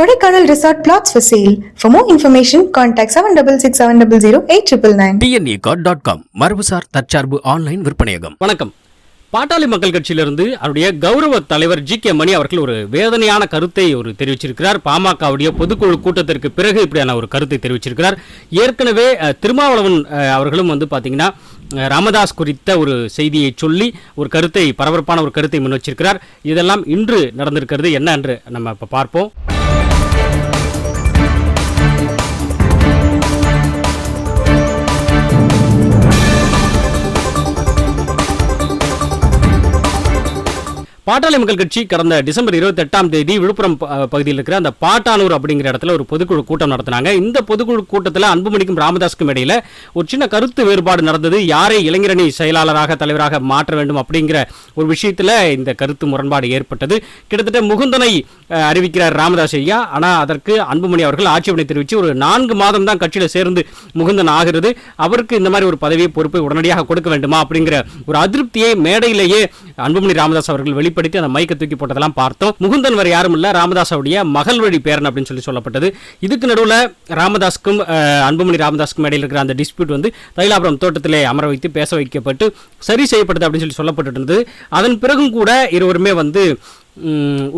Kodaikanal Resort plots for sale. For more information, contact 7667008999. TNE cart dot com மரபுசார் தற்சார்பு online விற்பனையகம். வணக்கம். பாட்டாளி மக்கள் கட்சியிலிருந்து அவருடைய கௌரவ தலைவர் ஜி கே மணி அவர்கள் ஒரு வேதனையான கருத்தை ஒரு தெரிவிச்சிருக்கிறார். பாமகவுடைய பொதுக்குழு கூட்டத்திற்கு பிறகு இப்படியான ஒரு கருத்தை தெரிவிச்சிருக்கிறார். ஏற்கனவே திருமாவளவன் அவர்களும் வந்து பார்த்தீங்கன்னா ராமதாஸ் குறித்த ஒரு செய்தியை சொல்லி ஒரு கருத்தை பரபரப்பான ஒரு கருத்தை முன் வச்சிருக்கிறார் இதெல்லாம் இன்று நடந்திருக்கிறது. என்ன என்று நம்ம இப்போ பார்ப்போம். பாட்டாளி மக்கள் கட்சி கடந்த டிசம்பர் இருபத்தி எட்டாம் தேதி விழுப்புரம் பகுதியில் இருக்கிற அந்த பாட்டானூர் அப்படிங்கிற இடத்துல ஒரு பொதுக்குழு கூட்டம் நடத்தினாங்க. இந்த பொதுக்குழு கூட்டத்தில் அன்புமணிக்கும் ராமதாஸ்க்கும் இடையில ஒரு சின்ன கருத்து வேறுபாடு நடந்தது. யாரை இளைஞரணி செயலாளராக தலைவராக மாற்ற வேண்டும் அப்படிங்கிற ஒரு விஷயத்தில் இந்த கருத்து முரண்பாடு ஏற்பட்டது. கிட்டத்தட்ட முகுந்தனை அறிவிக்கிறார் ராமதாஸ் ஐயா. ஆனால் அதற்கு அன்புமணி அவர்கள் ஆட்சேபனை தெரிவித்து ஒரு நான்கு மாதம் தான் கட்சியில் சேர்ந்து முகுந்தன் ஆகிறது. அவருக்கு இந்த மாதிரி ஒரு பதவியை பொறுப்பை உடனடியாக கொடுக்க வேண்டுமா அப்படிங்கிற ஒரு அதிருப்தியை மேடையிலேயே அன்புமணி ராமதாஸ் அவர்கள் வெளிப்படுத்தி அந்த மைக்கை தூக்கி போட்டதெல்லாம் பார்த்தோம். முகுந்தன் வேறு யாரும் இல்ல. ராமதாஸுடைய மகள் வழி பேரன் அப்படின்னு சொல்லி சொல்லப்பட்டது. இதுக்கு நடுவில் ராமதாஸ்க்கும் அன்புமணி ராமதாஸ்க்கும் இடையில் இருக்கிற அந்த டிஸ்பியூட் வந்து தைலாபுரம் தோட்டத்திலே அமர வைத்து பேச வைக்கப்பட்டு சரி செய்யப்பட்டது அப்படின்னு சொல்லி சொல்லப்பட்டு இருந்தது. அதன் பிறகும் கூட இருவருமே வந்து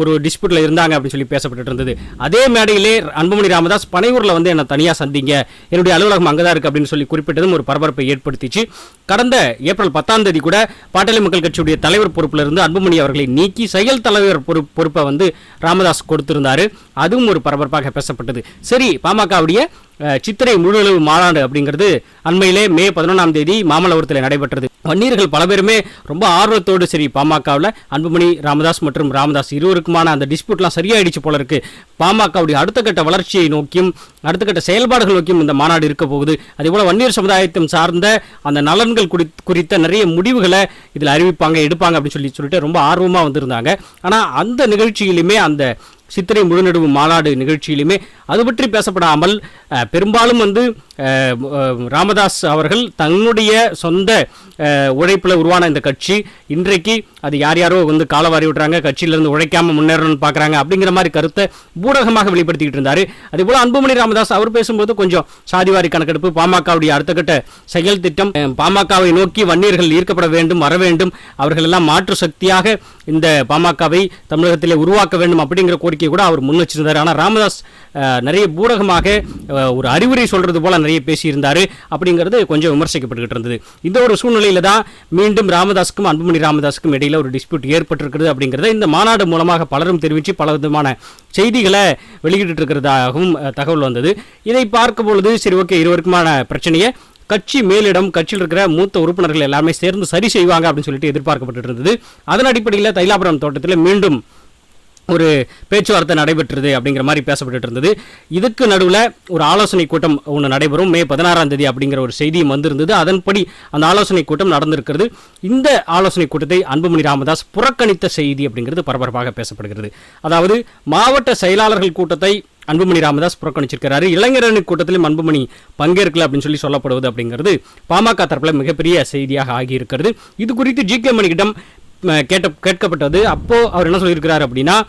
ஒரு டிஸ்பியூட்ல இருந்தாங்க அப்படின்னு சொல்லி பேசப்பட்டு இருந்தது. அதே மேடையிலே அன்புமணி ராமதாஸ் பனையூரில் வந்து என்ன தனியாக சந்திங்க. என்னுடைய அலுவலகம் அங்கதான் இருக்குது அப்படின்னு சொல்லி குறிப்பிட்டதும் ஒரு பரபரப்பை ஏற்படுத்திச்சு. கடந்த ஏப்ரல் பத்தாம் தேதி கூட பாட்டாளி மக்கள் கட்சியுடைய தலைவர் பொறுப்பில் இருந்து அன்புமணி அவர்களை நீக்கி செயல் தலைவர் பொறுப்பு பொறுப்பை வந்து ராமதாஸ் கொடுத்திருந்தார். அதுவும் ஒரு பரபரப்பாக பேசப்பட்டது. சரி பாமகவுடைய சித்திரை முழுநிலவு மாநாடு அப்படிங்கிறது அண்மையிலே மே பதினொன்றாம் தேதி மாமல்லபுரத்தில் நடைபெற்றது. வன்னியர்கள் பல பேருமே ரொம்ப ஆர்வத்தோடு சரி பாமகவில் அன்புமணி ராமதாஸ் மற்றும் ராமதாஸ் இருவருக்குமான அந்த டிஸ்பியூட்லாம் சரியாயிடுச்சு போல இருக்கு. பாமகவுடைய அடுத்த கட்ட வளர்ச்சியை நோக்கியும் அடுத்த கட்ட செயல்பாடுகள் நோக்கியும் இந்த மாநாடு இருக்க போகுது. அதே போல வன்னியர் சமுதாயத்தையும் சார்ந்த அந்த நலன்கள் குறி- குறித்த நிறைய முடிவுகளை இதில் அறிவிப்பாங்க எடுப்பாங்க அப்படின்னு சொல்லி சொல்லிட்டு ரொம்ப ஆர்வமாக வந்திருந்தாங்க. ஆனால் அந்த நிகழ்ச்சியிலுமே அந்த சித்திரை முழுநடுவு மாநாடு நிகழ்ச்சியிலுமே அது பற்றி பேசப்படாமல் பெரும்பாலும் வந்து ராமதாஸ் அவர்கள் தன்னுடைய சொந்த உழைப்பில் உருவான இந்த கட்சி. இன்றைக்கு அது யார் யாரோ வந்து காலவாரி விடுறாங்க கட்சியிலேருந்து உழைக்காமல் முன்னேறணும்னு பார்க்குறாங்க அப்படிங்கிற மாதிரி கருத்தை ஊடகமாக வெளிப்படுத்திக்கிட்டு இருந்தார். அதே போல அன்புமணி ராமதாஸ் அவர் பேசும்போது கொஞ்சம் சாதிவாரி கணக்கெடுப்பு பாமகவுடைய அடுத்த கட்ட செயல் திட்டம் பாமகவை நோக்கி வன்னியர்கள் ஈர்க்கப்பட வேண்டும் வர வேண்டும் அவர்கள் எல்லாம் மாற்று சக்தியாக இந்த பாமகவை தமிழகத்திலே உருவாக்க வேண்டும் அப்படிங்கிற கோரிக்கை கூட அவர் முன் வச்சிருந்தார். ஆனால் ராமதாஸ் நிறைய பூடகமாக ஒரு அறிவுரை சொல்றது போல நிறைய பேசியிருந்தாரு அப்படிங்கிறது கொஞ்சம் விமர்சிக்கப்பட்டுக்கிட்டு இருந்தது. இந்த ஒரு சூழ்நிலையில தான் மீண்டும் ராமதாஸுக்கும் அன்புமணி ராமதாஸுக்கும் இடையில ஒரு டிஸ்பியூட் ஏற்பட்டிருக்கிறது அப்படிங்கிறத இந்த மாநாடு மூலமாக பலரும் தெரிவித்து பல விதமான செய்திகளை வெளியிட்டு இருக்கிறதாகவும் தகவல் வந்தது. இதை பார்க்கும் பொழுது சரி ஓகே இருவருக்குமான பிரச்சனையை. கட்சி மேலிடம் கட்சியில் இருக்கிற மூத்த உறுப்பினர்கள் எல்லாமே சேர்ந்து சரி செய்வாங்க அப்படின்னு சொல்லிட்டு எதிர்பார்க்கப்பட்டு இருந்தது. அதன் அடிப்படையில் தைலாபுரம் தோட்டத்தில் மீண்டும் ஒரு பேச்சுவார்த்தை நடைபெற்றது அப்படிங்கிற மாதிரி பேசப்பட்டு இருந்தது. இதுக்கு நடுவில் ஒரு ஆலோசனை கூட்டம் ஒன்று நடைபெறும். மே பதினாறாம் தேதி அப்படிங்கிற ஒரு செய்தியும் வந்திருந்தது. அதன்படி அந்த ஆலோசனை கூட்டம் நடந்திருக்கிறது. இந்த ஆலோசனை கூட்டத்தை அன்புமணி ராமதாஸ் புறக்கணித்த செய்தி அப்படிங்கிறது பரபரப்பாக பேசப்படுகிறது. அதாவது மாவட்ட செயலாளர்கள் கூட்டத்தை அன்புமணி ராமதாஸ் புறக்கணிச்சிருக்கிறாரு. இளைஞரணி கூட்டத்திலும் அன்புமணி பங்கேற்கல அப்படின்னு சொல்லி சொல்லப்படுவது அப்படிங்கிறது பாமக தரப்பில் மிகப்பெரிய செய்தியாக ஆகியிருக்கிறது. இது குறித்து ஜி கே மணியிடம் கேட்ட கேட்கப்பட்டது. அப்போ அவர் என்ன சொல்லியிருக்கிறார் அப்படின்னா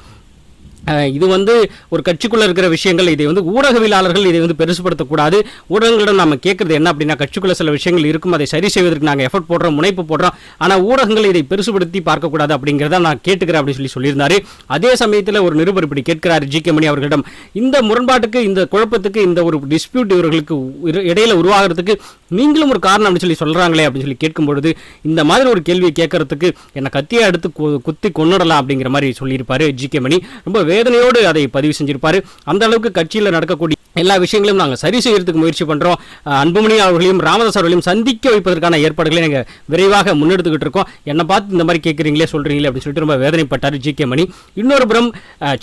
இது வந்து ஒரு கட்சிக்குள்ளே இருக்கிற விஷயங்கள் இதை வந்து ஊடகவியலாளர்கள் இதை வந்து பெருசுப்படுத்தக்கூடாது ஊடகங்களிடம் நம்ம கேட்குறது என்ன அப்படின்னா கட்சிக்குள்ளே சில விஷயங்கள் இருக்கும் அதை சரி செய்வதற்கு நாங்கள் எஃபர்ட் போடுறோம் முனைப்பு போடுறோம். ஆனால் ஊடகங்கள் இதை பெருசுபடுத்தி பார்க்கக்கூடாது அப்படிங்கிறத நான் கேட்டுக்கிறேன் அப்படின்னு சொல்லி சொல்லியிருந்தாரு. அதே சமயத்தில் ஒரு நிருபர் இப்படி கேட்கிறார் ஜி கே மணி அவர்களிடம். இந்த முரண்பாட்டுக்கு இந்த குழப்பத்துக்கு இந்த ஒரு டிஸ்பியூட் இவர்களுக்கு இரு- இடையில உருவாகிறதுக்கு நீங்களும் ஒரு காரணம் அப்படின்னு சொல்லி சொல்கிறாங்களே அப்படின்னு சொல்லி கேட்கும்பொழுது இந்த மாதிரி ஒரு கேள்வியை கேட்கறதுக்கு என்னை கத்தியை எடுத்து குத்தி கொண்டுடலாம் அப்படிங்கிற மாதிரி சொல்லியிருப்பார் ஜி கே மணி. ரொம்ப வேதனையோடு அதை பதிவு செஞ்சிருப்பார். அந்த அளவுக்கு கட்சியில் நடக்கக்கூடிய எல்லா விஷயங்களையும் நாங்கள் சரி செய்யறதுக்கு முயற்சி பண்ணுறோம் அன்புமணி அவர்களையும் ராமதாஸ் அவர்களையும் சந்திக்க வைப்பதற்கான ஏற்பாடுகளை நாங்கள் விரைவாக முன்னெடுத்துக்கிட்டு இருக்கோம். என்னை பார்த்து இந்த மாதிரி கேட்குறீங்களே சொல்கிறீங்களே அப்படின்னு சொல்லிட்டு ரொம்ப வேதனைப்பட்டார் ஜி கே மணி. இன்னொரு புறம்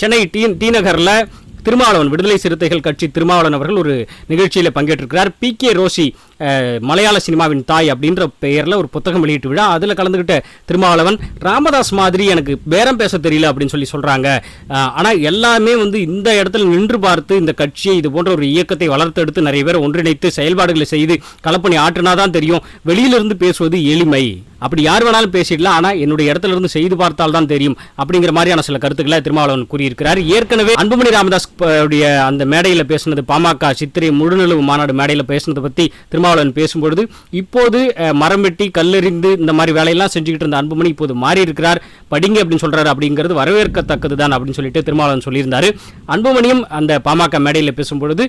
சென்னை டி டி நகரில் திருமாவளவன் விடுதலை சிறுத்தைகள் கட்சி திருமாவளவன் அவர்கள் ஒரு நிகழ்ச்சியில் பங்கேற்றிருக்கிறார். பி கே ரோசி மலையாள சினிமாவின் தாய் அப்படின்ற பெயர்ல ஒரு புத்தகம் வெளியிட்டு விழா. அதுல கலந்துகிட்ட திருமாவளவன் ராமதாஸ் மாதிரி எனக்கு பேரம் பேச தெரியல அப்படின்னு சொல்லி சொல்றாங்க. ஆனால் ஆனா எல்லாமே வந்து இந்த இடத்துல நின்று பார்த்து இந்த கட்சியை இது போன்ற ஒரு இயக்கத்தை வளர்த்தெடுத்து நிறைய பேர் ஒன்றிணைத்து செயல்பாடுகளை செய்து களப்பணி ஆற்றினாதான் தெரியும். வெளியிலிருந்து பேசுவது எளிமை. அப்படி யார் வேணாலும் பேசிடலாம். ஆனா என்னுடைய இடத்துல இருந்து செய்து பார்த்தால் தான் தெரியும் அப்படிங்கிற மாதிரியான சில கருத்துக்களை திருமாவளவன் கூறியிருக்கிறார். ஏற்கனவே அன்புமணி ராமதாஸ் உடைய அந்த மேடையில் பேசினது பாமக சித்திரை முழுநிலவு மாநாடு மேடையில் பேசினதை பத்தி திருமாவளவன் பேசும்பொழுது இப்போது மரம் வெட்டி கல்லெறிந்து இந்த மாதிரி வேலையெல்லாம் செஞ்சுக்கிட்டு இருந்த அன்புமணி இப்போது மாறி இருக்கிறார் படிங்க அப்படின்னு சொல்றாரு. அப்படிங்கிறது வரவேற்கத்தக்கது தான் அப்படின்னு சொல்லிட்டு திருமாவளவன் சொல்லியிருந்தாரு. அன்புமணியும் அந்த பாமக மேடையில் பேசும்பொழுது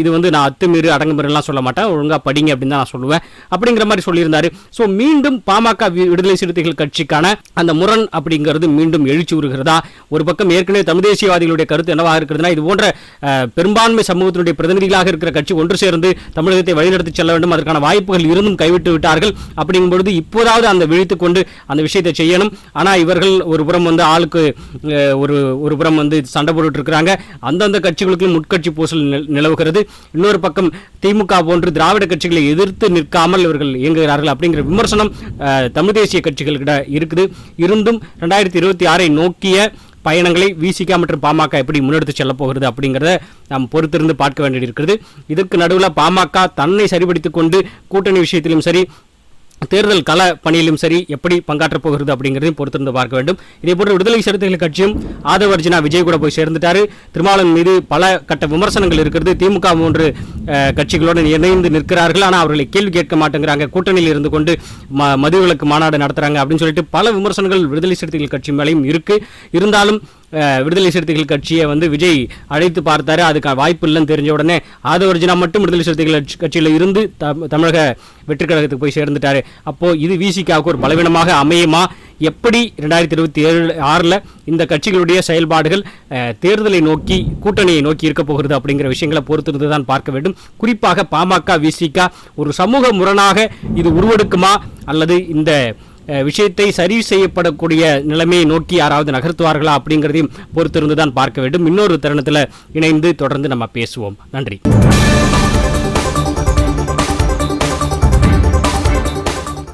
இது வந்து நான் அத்துமீறு அடங்குமுறைலாம் சொல்ல மாட்டேன். ஒழுங்கா படிங்க அப்படின்னு தான் நான் சொல்லுவேன். அப்படிங்கிற மாதிரி சொல்லியிருந்தாரு. ஸோ மீண்டும் பாமக விடுதலை சிறுத்தைகள் கட்சிக்கான அந்த முரண் அப்படிங்கிறது மீண்டும் எழுச்சி உருகிறதா ஒரு பக்கம் ஏற்கனவே தமிழ் தேசியவாதிகளுடைய கருத்து என்னவாக இருக்கிறதுனா இது போன்ற பெரும்பான்மை சமூகத்தினுடைய பிரதிநிதிகளாக இருக்கிற கட்சி ஒன்று சேர்ந்து தமிழகத்தை வழிநடத்தி செல்ல வேண்டும். அதற்கான வாய்ப்புகள் இருந்தும் கைவிட்டு விட்டார்கள். அப்படிங்கும் பொழுது இப்போதாவது அந்த விழித்து கொண்டு அந்த விஷயத்தை செய்யணும். ஆனால் இவர்கள் ஒரு புறம் வந்து ஆளுக்கு ஒரு ஒரு புறம் வந்து சண்டை போட்டுட்டு இருக்கிறாங்க. அந்தந்த கட்சிகளுக்கும் உட்கட்சி பூசல் நிலவுகிறது. இன்னொரு பக்கம் திமுக போன்று திராவிட கட்சிகளை எதிர்த்து நிற்காமல் இவர்கள் இயங்குகிறார்கள் அப்படிங்கிற விமர்சனம் தமிழ் தேசிய கட்சிகள்கிட்ட இருக்குது. இருந்தும் ரெண்டாயிரத்தி இருபத்தி ஆறை நோக்கிய பயணங்களை விசிகா மற்றும் பாமக எப்படி முன்னெடுத்து செல்ல போகிறது அப்படிங்கிறத நாம் பொறுத்திருந்து பார்க்க வேண்டியிருக்கிறது. இதற்கு நடுவில் பாமக தன்னை சரிபடுத்திக் கொண்டு கூட்டணி விஷயத்திலும் சரி தேர்தல் கள பணியிலும் சரி எப்படி பங்காற்றப் போகிறது அப்படிங்கிறதையும் பொறுத்திருந்து பார்க்க வேண்டும். இதே போன்ற விடுதலை சிறுத்தைகள் கட்சியும் ஆதவ அர்ஜுனா விஜய் கூட போய் சேர்ந்துட்டாரு. திருமாவளவன் மீது பல கட்ட விமர்சனங்கள் இருக்கிறது. திமுக போன்று கட்சிகளோடு கட்சிகளுடன் இணைந்து நிற்கிறார்கள். ஆனால் அவர்களை கேள்வி கேட்க மாட்டேங்கிறாங்க. கூட்டணியில் இருந்து கொண்டு ம மதுவிலக்கு மாநாடு நடத்துறாங்க அப்படின்னு சொல்லிட்டு பல விமர்சனங்கள் விடுதலை சிறுத்தைகள் கட்சி மேலேயும் இருக்கு. இருந்தாலும் விடுதலை சிறுத்தைகள் கட்சியை வந்து விஜய் அழைத்து பார்த்தாரு. அதுக்கு வாய்ப்பு இல்லைன்னு தெரிஞ்ச உடனே ஆதவர்ஜினா மட்டும் விடுதலை சிறுத்தைகள் கட்சியில் இருந்து த- தமிழக வெற்றி கழகத்துக்கு போய் சேர்ந்துட்டாரு. அப்போ இது விசிகாவுக்கு ஒரு பலவீனமாக அமையுமா? எப்படி ரெண்டாயிரத்தி இருபத்தி ஏழு ஆறில் இந்த கட்சிகளுடைய செயல்பாடுகள் தேர்தலை நோக்கி கூட்டணியை நோக்கி இருக்க போகிறது அப்படிங்கிற விஷயங்களை பொறுத்திருந்து தான் பார்க்க வேண்டும். குறிப்பாக பாமக விசிகா ஒரு சமூக முரணாக இது உருவெடுக்குமா? அல்லது இந்த விஷயத்தை சரி செய்யப்படக்கூடிய நிலைமையை நோக்கி யாராவது நகர்த்துவார்களா அப்படிங்கிறதையும் பொறுத்திருந்து தான் பார்க்க வேண்டும். இன்னொரு தருணத்தில் இணைந்து தொடர்ந்து நம்ம பேசுவோம். நன்றி.